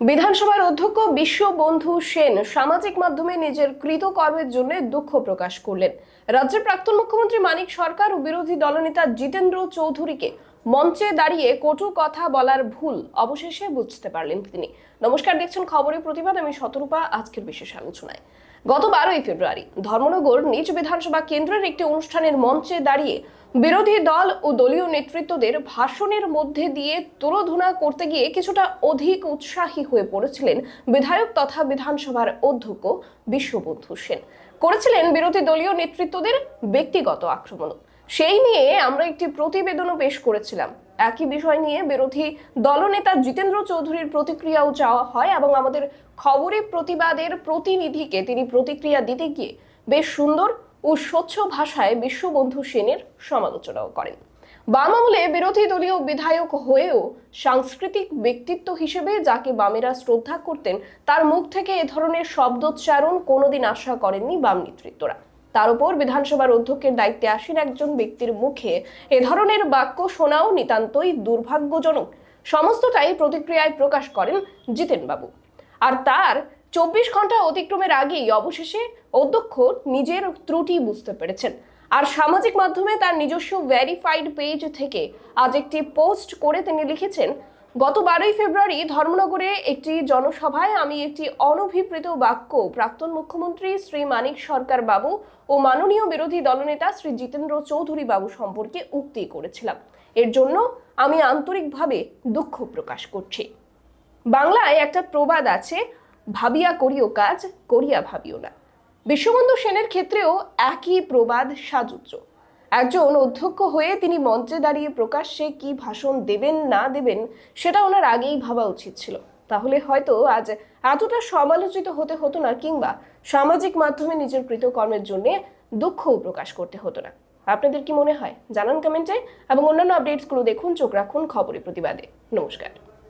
বিধানসভার অধ্যক্ষ বিশ্ববন্ধু সেন সামাজিক মাধ্যমে নিজের কৃতকর্মের জন্য দুঃখ প্রকাশ করলেন। রাজ্যের প্রাক্তন মুখ্যমন্ত্রী মানিক সরকার ও বিরোধী দলনেতা জিতেন্দ্র চৌধুরীকে মঞ্চে দাঁড়িয়ে কটু কথা বলার ভুল অবশেষে বুঝতে পারলেন তিনি। নমস্কার, দেখছেন খবরের প্রতিবাদ। আমি শতরূপা, আজকের বিশেষ আলোচনায়। গত বারোই ফেব্রুয়ারি, ধর্মনগর নিজ বিধানসভা কেন্দ্রের একটি অনুষ্ঠানের মঞ্চে দাঁড়িয়ে বিরোধী দল ও দলীয় নেতৃত্বদের ভাষণের মধ্যে দিয়ে তুলোধুনা করতে গিয়ে কিছুটা অধিক উৎসাহী হয়ে পড়েছিলেন বিধায়ক তথা বিধানসভার অধ্যক্ষ বিশ্ববন্ধু সেন। করেছিলেন বিরোধী দলীয় নেতৃত্বদের ব্যক্তিগত আক্রমণ। সেই নিয়ে আমরা একটি প্রতিবেদনও পেশ করেছিলাম। একই বিষয় নিয়ে বিরোধী দলনেতা জিতেন্দ্র চৌধুরীর প্রতিক্রিয়াও চাওয়া হয় এবং আমাদের খবরে প্রতিবাদের প্রতিনিধিকে তিনি প্রতিক্রিয়া দিতে গিয়ে বেশ সুন্দর ও স্বচ্ছ ভাষায় বিশ্ববন্ধু সেনের সমালোচনাও করেন। বাম আমলে বিরোধী দলীয় বিধায়ক হয়েও সাংস্কৃতিক ব্যক্তিত্ব হিসেবে যাকে বামেরা শ্রদ্ধা করতেন, তার মুখ থেকে এ ধরনের শব্দোচ্চারণ কোনোদিন আশা করেননি বাম নেতৃত্বরা। তার উপর বিধানসভার অধ্যক্ষের দায়িত্বে আসেন একজন ব্যক্তির মুখে এ ধরনের বাক্য শোনাও নিতান্তই দুর্ভাগ্যজনক। সমস্তটাই প্রতিক্রিয়ায় প্রকাশ করেন জিতেনবাবু। আর তার চব্বিশ ঘণ্টা অতিক্রমের আগেই অবশেষে অধ্যক্ষ নিজের ত্রুটি বুঝতে পেরেছেন। আর সামাজিক মাধ্যমে তার নিজস্ব ভেরিফাইড পেজ থেকে আজ একটি পোস্ট করে তিনি লিখেছেন গত বারোই ফেব্রুয়ারি ধর্মনগরে একটি জনসভায় আমি একটি অনভিপ্রেত বাক্য প্রাক্তন মুখ্যমন্ত্রী শ্রী মানিক সরকার বাবু ও মাননীয় বিরোধী দলনেতা শ্রী জিতেন্দ্র চৌধুরী বাবু সম্পর্কে উক্তি করেছিলাম। এর জন্য আমি আন্তরিকভাবে দুঃখ প্রকাশ করছি। বাংলায় একটা প্রবাদ আছে, ভাবিয়া করিও কাজ, করিয়া ভাবিও না। বিশ্ববন্ধু সেনের ক্ষেত্রেও একই প্রবাদ সাজুজ্য একজন অধ্যক্ষ হয়ে তিনি মঞ্চে দাঁড়িয়ে প্রকাশ্যে কি ভাষণ দেবেন, না দেবেন, সেটা ওনার আগেই ভাবা উচিত ছিল। তাহলে হয়তো আজ এতটা সমালোচিত হতে হতো না, কিংবা সামাজিক মাধ্যমে নিজের কৃতকর্মের জন্য দুঃখও প্রকাশ করতে হতো না। আপনাদের কি মনে হয়? জানান কমেন্টে এবং অন্যান্য আপডেটসগুলো দেখুন, চোখ রাখুন খবরের প্রতিবাদে। নমস্কার।